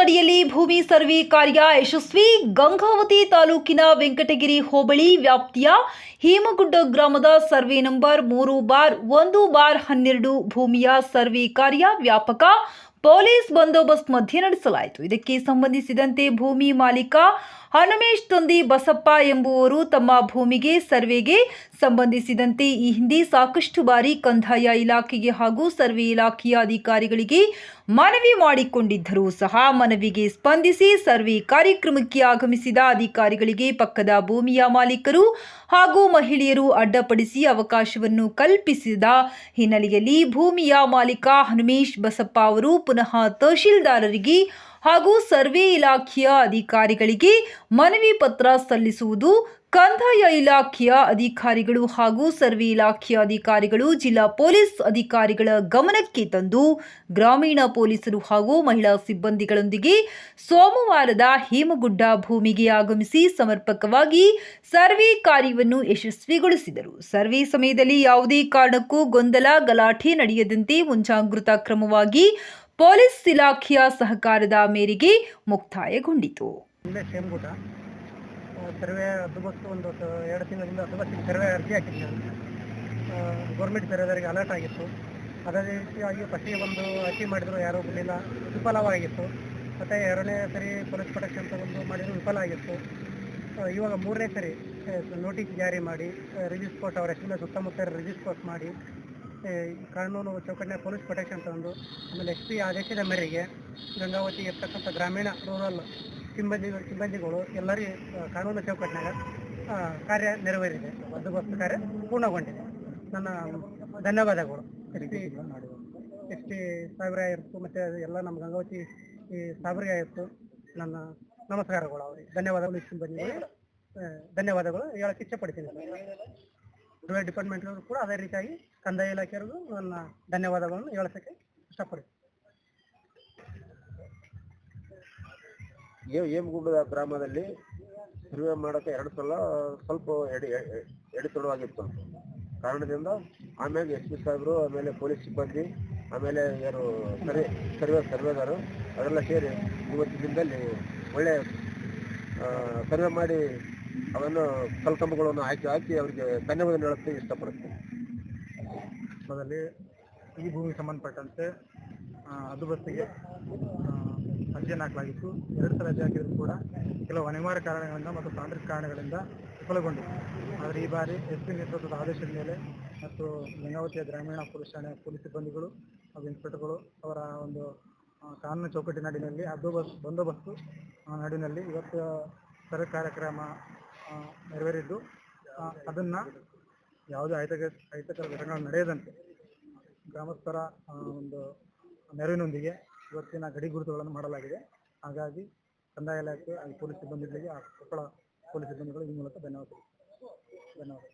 ಅಡಿಯಲ್ಲಿ ಭೂಮಿ ಸರ್ವೆ ಕಾರ್ಯ ಯಶಸ್ವಿ. ಗಂಗಾವತಿ ತಾಲೂಕಿನ ವೆಂಕಟಗಿರಿ ಹೋಬಳಿ ವ್ಯಾಪ್ತಿಯ ಹೇಮಗುಡ್ಡ ಗ್ರಾಮದ ಸರ್ವೆ ನಂಬರ್ ಮೂರು ಬಾರ್ ಒಂದು ಬಾರ್ ಹನ್ನೆರಡು ಭೂಮಿಯ ಸರ್ವೆ ಕಾರ್ಯ ವ್ಯಾಪಕ ಪೊಲೀಸ್ ಬಂದೋಬಸ್ತ್ ಮಧ್ಯೆ ನಡೆಸಲಾಯಿತು. ಇದಕ್ಕೆ ಸಂಬಂಧಿಸಿದಂತೆ ಭೂಮಿ ಮಾಲೀಕ ಹನುಮೇಶ್ ತಂದಿ ಬಸಪ್ಪ ಎಂಬುವರು ತಮ್ಮ ಭೂಮಿಗೆ ಸರ್ವೆಗೆ ಸಂಬಂಧಿಸಿದಂತೆ ಈ ಹಿಂದೆ ಸಾಕಷ್ಟು ಬಾರಿ ಕಂದಾಯ ಇಲಾಖೆಗೆ ಹಾಗೂ ಸರ್ವೆ ಇಲಾಖೆಯ ಅಧಿಕಾರಿಗಳಿಗೆ ಮನವಿ ಮಾಡಿಕೊಂಡಿದ್ದರೂ ಸಹ ಮನವಿಗೆ ಸ್ಪಂದಿಸಿ ಸರ್ವೆ ಕಾರ್ಯಕ್ರಮಕ್ಕೆ ಆಗಮಿಸಿದ ಅಧಿಕಾರಿಗಳಿಗೆ ಪಕ್ಕದ ಭೂಮಿಯ ಮಾಲೀಕರು ಹಾಗೂ ಮಹಿಳೆಯರು ಅಡ್ಡಪಡಿಸಿ ಅವಕಾಶವನ್ನು ಕಲ್ಪಿಸಿದ ಹಿನ್ನೆಲೆಯಲ್ಲಿ ಭೂಮಿಯ ಮಾಲೀಕ ಹನುಮೇಶ್ ಬಸಪ್ಪ ಅವರು ಪುನಃ ತಹಶೀಲ್ದಾರರಿಗೆ ಹಾಗೂ ಸರ್ವೆ ಇಲಾಖೆಯ ಅಧಿಕಾರಿಗಳಿಗೆ ಮನವಿ ಪತ್ರ ಸಲ್ಲಿಸುವುದು ಕಂದಾಯ ಇಲಾಖೆಯ ಅಧಿಕಾರಿಗಳು ಹಾಗೂ ಸರ್ವೆ ಇಲಾಖೆಯ ಅಧಿಕಾರಿಗಳು, ಜಿಲ್ಲಾ ಪೊಲೀಸ್ ಅಧಿಕಾರಿಗಳ ಗಮನಕ್ಕೆ ತಂದು ಗ್ರಾಮೀಣ ಪೊಲೀಸರು ಹಾಗೂ ಮಹಿಳಾ ಸಿಬ್ಬಂದಿಗಳೊಂದಿಗೆ ಸೋಮವಾರದ ಹೇಮಗುಡ್ಡ ಭೂಮಿಗೆ ಆಗಮಿಸಿ ಸಮರ್ಪಕವಾಗಿ ಸರ್ವೆ ಕಾರ್ಯವನ್ನು ಯಶಸ್ವಿಗೊಳಿಸಿದರು. ಸರ್ವೆ ಸಮಯದಲ್ಲಿ ಯಾವುದೇ ಕಾರಣಕ್ಕೂ ಗೊಂದಲ ಗಲಾಟೆ ನಡೆಯದಂತೆ ಮುಂಜಾಗೃತಾ ಕ್ರಮವಾಗಿ ಪೊಲೀಸ್ ಇಲಾಖೆಯ ಸಹಕಾರದ ಮೇರೆಗೆ ಮುಕ್ತಾಯಗೊಂಡಿತು. ಸೇಮ್ಗುಟ ಸರ್ವೆ ಹದ್ದುಬಸ್ತು ಒಂದು ಎರಡು ತಿಂಗಳಿಂದ ಹದ್ದುಬಸ್ತಿಗೆ ಸರ್ವೆ ಅರ್ಜಿ ಹಾಕಿದ್ದೆ. ಗೌರ್ಮೆಂಟ್ ಸರ್ವೆದವರಿಗೆ ಅಲರ್ಟ್ ಆಗಿತ್ತು. ಅದೇ ರೀತಿಯಾಗಿ ಫಸ್ಟಿಗೆ ಬಂದು ಅರ್ಜಿ ಮಾಡಿದ್ರು, ಯಾರೂ ಬರಲಿಲ್ಲ ವಿಫಲವಾಗಿತ್ತು. ಮತ್ತು ಎರಡನೇ ಸರಿ ಪೊಲೀಸ್ ಪ್ರೊಟೆಕ್ಷನ್ ತಗೊಂಡು ಮಾಡಿದ್ರು, ವಿಫಲ ಆಗಿತ್ತು. ಇವಾಗ ಮೂರನೇ ಸರಿ ನೋಟಿಸ್ ಜಾರಿ ಮಾಡಿ ರಿಜಿಸ್ ಕೋರ್ಟ್ ಅವರ ಹೆಸರಿನ ಸುತ್ತಮುತ್ತ ರಿಜಿಸ್ ಕೋರ್ಟ್ ಮಾಡಿ ಕಾನೂನು ಚೌಕಟ್ಟಿನ ಪೊಲೀಸ್ ಪ್ರೊಟೆಕ್ಷನ್ ತಗೊಂಡು ಆಮೇಲೆ ಎಸ್ ಪಿ ಆದೇಶದ ಮೇರೆಗೆ ಗಂಗಾವತಿ ಇರ್ತಕ್ಕಂಥ ಗ್ರಾಮೀಣ ರೂರಲ್ ಸಿಬ್ಬಂದಿ ಸಿಬ್ಬಂದಿಗಳು ಎಲ್ಲರಿಗೆ ಆ, ಕಾನೂನು ಚೌಕಟ್ಟಿನಾಗ ಕಾರ್ಯ ನೆರವೇರಿದೆ. ಬಂದೋಬಸ್ತ್ ಕಾರ್ಯ ಪೂರ್ಣಗೊಂಡಿದೆ. ನನ್ನ ಧನ್ಯವಾದಗಳು. ಎಸ್ ಪಿ ಎಸ್ ಟಿ ಸಾವಿರ ಇರ್ತು ಮತ್ತು ಎಲ್ಲ ನಮ್ಮ ಗಂಗಾವತಿ ಈ ಸಾವಿರ ಆಯಿತು ನನ್ನ ನಮಸ್ಕಾರಗಳು ಅವರಿಗೆ. ಧನ್ಯವಾದಗಳು ಸಿಬ್ಬಂದಿಗಳಿಗೆ. ಧನ್ಯವಾದಗಳು. ಹೇಳಕ್ಕೆ ಇಚ್ಛೆಪಡ್ತೀನಿ. ರೈಲ್ವೆ ಡಿಪಾರ್ಟ್ಮೆಂಟ್ ಕೂಡ ಅದೇ ರೀತಿಯಾಗಿ ಕಂದಾಯ ಇಲಾಖೆಯವರಿಗೂ ನನ್ನ ಧನ್ಯವಾದಗಳನ್ನು ಹೇಳೋಕ್ಕೆ ಇಷ್ಟಪಡ್ತೀನಿ. ಏ ಏಮಗುಡ್ಡ ಗ್ರಾಮದಲ್ಲಿ ಸರ್ವೆ ಮಾಡೋಕೆ ಎರಡು ಸಲ ಸ್ವಲ್ಪ ಎಡಿ ಎಡೆತೊಡವಾಗಿತ್ತು ಕಾರಣದಿಂದ ಆಮೇಲೆ ಎಸ್ ಪಿ ಸಾಹೇಬರು, ಆಮೇಲೆ ಪೊಲೀಸ್ ಸಿಬ್ಬಂದಿ, ಆಮೇಲೆ ಯಾರು ಸರ್ವೆ ಸರ್ವೆ ಸರ್ವೇದಾರು ಅವರೆಲ್ಲ ಸೇರಿ ಇವತ್ತಿನ ದಿನದಲ್ಲಿ ಒಳ್ಳೆ ಸರ್ವೆ ಮಾಡಿ ಅವನ್ನು ಕಲ್ಕಂಬಗಳನ್ನು ಹಾಕಿ ಹಾಕಿ ಅವರಿಗೆ ಧನ್ಯವಾದ ಹೇಳಕ್ಕೆ ಇಷ್ಟಪಡುತ್ತೆ ಮೊದಲೇ ಈ ಭೂಮಿಗೆ ಸಂಬಂಧಪಟ್ಟಂತೆ ಹದ್ದುಬಸ್ತಿಗೆ ಅರ್ಜಿಯನ್ನು ಹಾಕಲಾಗಿತ್ತು ಎರಡು ಸಲ ಅರ್ಜಿ ಹಾಕಿದ್ರು ಕೂಡ ಕೆಲವು ಅನಿವಾರ್ಯ ಕಾರಣಗಳಿಂದ ಮತ್ತು ತಾಂತ್ರಿಕ ಕಾರಣಗಳಿಂದ ವಿಫಲಗೊಂಡಿತ್ತು. ಆದರೆ ಈ ಬಾರಿ ಎಸ್ ಪಿ ನೇತೃತ್ವದ ಆದೇಶದ ಮೇಲೆ ಮತ್ತು ಗಂಗಾವತಿಯ ಗ್ರಾಮೀಣ ಪೊಲೀಸ್ ಠಾಣೆ ಪೊಲೀಸ್ ಸಿಬ್ಬಂದಿಗಳು ಹಾಗೂ ಇನ್ಸ್ಪೆಕ್ಟರ್ಗಳು ಅವರ ಒಂದು ಕಾನೂನು ಚೌಕಟ್ಟಿನ ಅಡಿನಲ್ಲಿ ಅದು ಬಸ್ ಬಂದೋಬಸ್ತು ಆ, ನಡಿನಲ್ಲಿ ಇವತ್ತು ಸರ್ವೆ ಕಾರ್ಯಕ್ರಮ ನೆರವೇರಿದ್ದು. ಅದನ್ನು ಯಾವುದೇ ಅಹಿತಕ ಅಹಿತಕರ ಘಟನೆಗಳು ನಡೆಯದಂತೆ ಗ್ರಾಮಸ್ಥರ ಒಂದು ನೆರವಿನೊಂದಿಗೆ ಇವತ್ತಿನ ಗಡಿ ಗುರುತುಗಳನ್ನು ಮಾಡಲಾಗಿದೆ. ಹಾಗಾಗಿ ಕಂದಾಯ ಇಲಾಖೆ ಹಾಗೂ ಪೊಲೀಸ್ ಸಿಬ್ಬಂದಿಗಳಿಗೆ ಆ ಕೊಪ್ಪಳ ಪೊಲೀಸ್ ಸಿಬ್ಬಂದಿಗಳು ಈ ಮೂಲಕ ಧನ್ಯವಾದ ಧನ್ಯವಾದ